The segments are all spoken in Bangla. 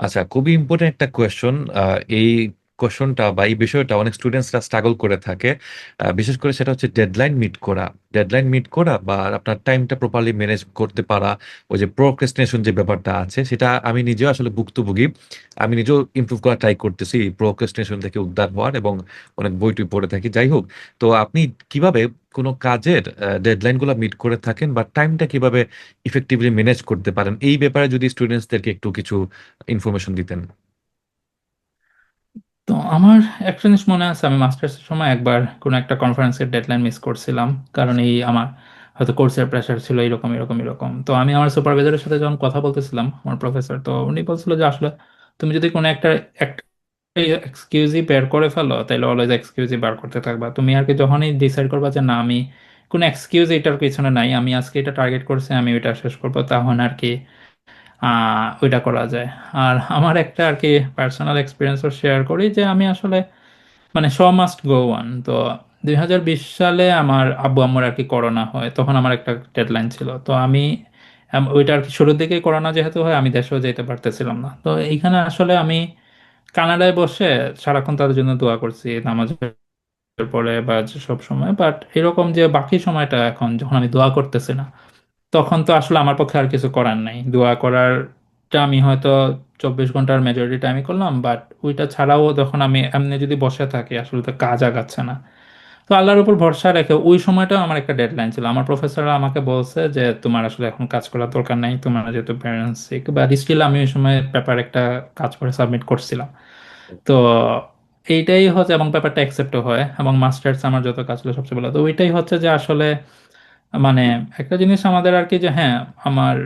আচ্ছা খুবই ইম্পর্টেন্ট একটা কোয়েশ্চন এই কোয়েশ্চনটা বা এই বিষয়টা অনেক স্টুডেন্টসরা স্ট্রাগল করে থাকে। বিশেষ করে সেটা হচ্ছে ডেডলাইন মিট করা। ডেডলাইন মিট করা বা আপনার টাইমটা প্রপারলি ম্যানেজ করতে পারা, ওই যে প্রোক্রেস্টিনেশন যে ব্যাপারটা আছে, সেটা আমি নিজেও আসলে ভুক্তভোগী। আমি নিজেও ইমপ্রুভ করা ট্রাই করতেছি প্রোক্রেস্টিনেশন থেকে উদ্ধার হওয়ার এবং অনেক বই টই পড়ে থাকি। যাই হোক, তো আপনি কীভাবে কোনো কাজের ডেডলাইনগুলো মিট করে থাকেন বা টাইমটা কীভাবে ইফেক্টিভলি ম্যানেজ করতে পারেন, এই ব্যাপারে যদি স্টুডেন্টসদেরকে একটু কিছু ইনফরমেশন দিতেন। তো আমার একটা জিনিস মনে আছে, আমি মাস্টার্সের সময় একবার কোনো একটা কনফারেন্সের ডেডলাইন মিস করছিলাম, কারণ এই আমার হয়তো কোর্সের প্রেশার ছিল, এরকম এরকম এরকম। তো আমি আমার সুপারভাইজারের সাথে যখন কথা বলতেছিলাম, আমার প্রফেসর তো উনি বলছিল যে, আসলে তুমি যদি কোনো একটা একটা এক্সকিউজই বের করে ফেলো তাহলে অলওয়েজ এক্সকিউজই বার করতে থাকবা। তুমি আর কি যখনই ডিসাইড করবা যে না, আমি কোনো এক্সকিউজ এটার পিছনে নাই, আমি আজকে এটা টার্গেট করছি, আমি ওইটা শেষ করব, তখন আর কি ওইটা করা যায়। আর আমার একটা আর কি পার্সোনাল এক্সপিরিয়েন্সও শেয়ার করি যে, আমি আসলে মানে শ মাস্ট গো ওয়ান তো দুই হাজার বিশ সালে আমার আব্বু আম্মুর আর কি করোনা হয়, তখন আমার একটা ডেডলাইন ছিল। তো আমি ওইটা আর কি শুরুর দিকেই করোনা যেহেতু হয়, আমি দেশেও যেতে পারতেছিলাম না। তো এইখানে আসলে আমি কানাডায় বসে সারাক্ষণ তাদের জন্য দোয়া করছি, নামাজের পরে বা সব সময়। বাট এরকম যে বাকি সময়টা এখন যখন আমি দোয়া করতেছি না, তখন তো আসলে আমার পক্ষে আর কিছু করার নাই। দোয়া করারটা আমি হয়তো চব্বিশ ঘণ্টার মেজরিটি টাইমই করলাম বাট ওইটা ছাড়াও যখন আমি এমনি যদি বসে থাকি, আসলে তো কাজ আগাচ্ছে না। তো আল্লাহর উপর ভরসা রেখে ওই সময়টাও আমার একটা ডেডলাইন ছিল। আমার প্রফেসররা আমাকে বলছে যে, তোমার আসলে এখন কাজ করার দরকার নাই, তোমার যেহেতু প্যারেন্টস বা স্টিল আমি ওই সময় পেপার একটা কাজ করে সাবমিট করছিলাম। তো এইটাই হচ্ছে, এবং পেপারটা অ্যাকসেপ্টও হয়, এবং মাস্টার্স আমার যত কাজ ছিল সবচেয়ে ভালো। তো ওইটাই হচ্ছে যে আসলে মানে একটা জিনিস আমাদের আর কি যে হ্যাঁ আমার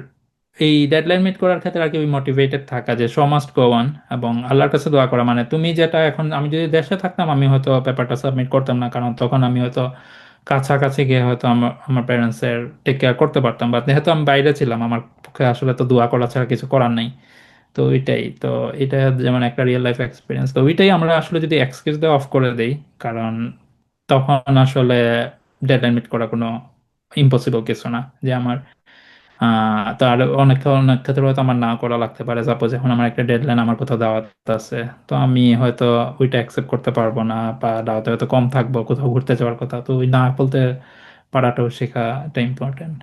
এই ডেডলাইন মিট করার ক্ষেত্রে আর কি মোটিভেটেড থাকা যে শো মাস্ট গো অন এবং আল্লাহর কাছে দোয়া করা। মানে তুমি যেটা এখন, আমি যদি দেশে থাকতাম, আমি হয়তো পেপারটা সাবমিট করতাম না, কারণ তখন আমি হয়তো কাছাকাছি গিয়ে হয়তো আমার আমার প্যারেন্টসের টেক কেয়ার করতে পারতাম। বা যেহেতু আমি বাইরে ছিলাম, আমার পক্ষে আসলে তো দোয়া করা ছাড়া কিছু করার নেই। তো ওইটাই, তো এটা যেমন একটা রিয়েল লাইফ এক্সপিরিয়েন্স তো ওইটাই আমরা আসলে যদি এক্সকিউজ দিয়ে অফ করে দেই, কারণ তখন আসলে ডেডলাইন মিট করা কোনো ইম্পসিবল কিছু না। যে আমার তো আর অনেক অনেক ক্ষেত্রে হয়তো আমার না করা লাগতে পারে। সাপোজ এখন আমার একটা ডেডলাইন আমার কোথাও দাওয়াত আছে। তো আমি হয়তো ওইটা অ্যাকসেপ্ট করতে পারব না বা দাওয়াতে হয়তো কম থাকব, কোথাও ঘুরতে যাওয়ার কথা। তো ওই না বলতে পারাটাও শেখাটা ইম্পর্টেন্ট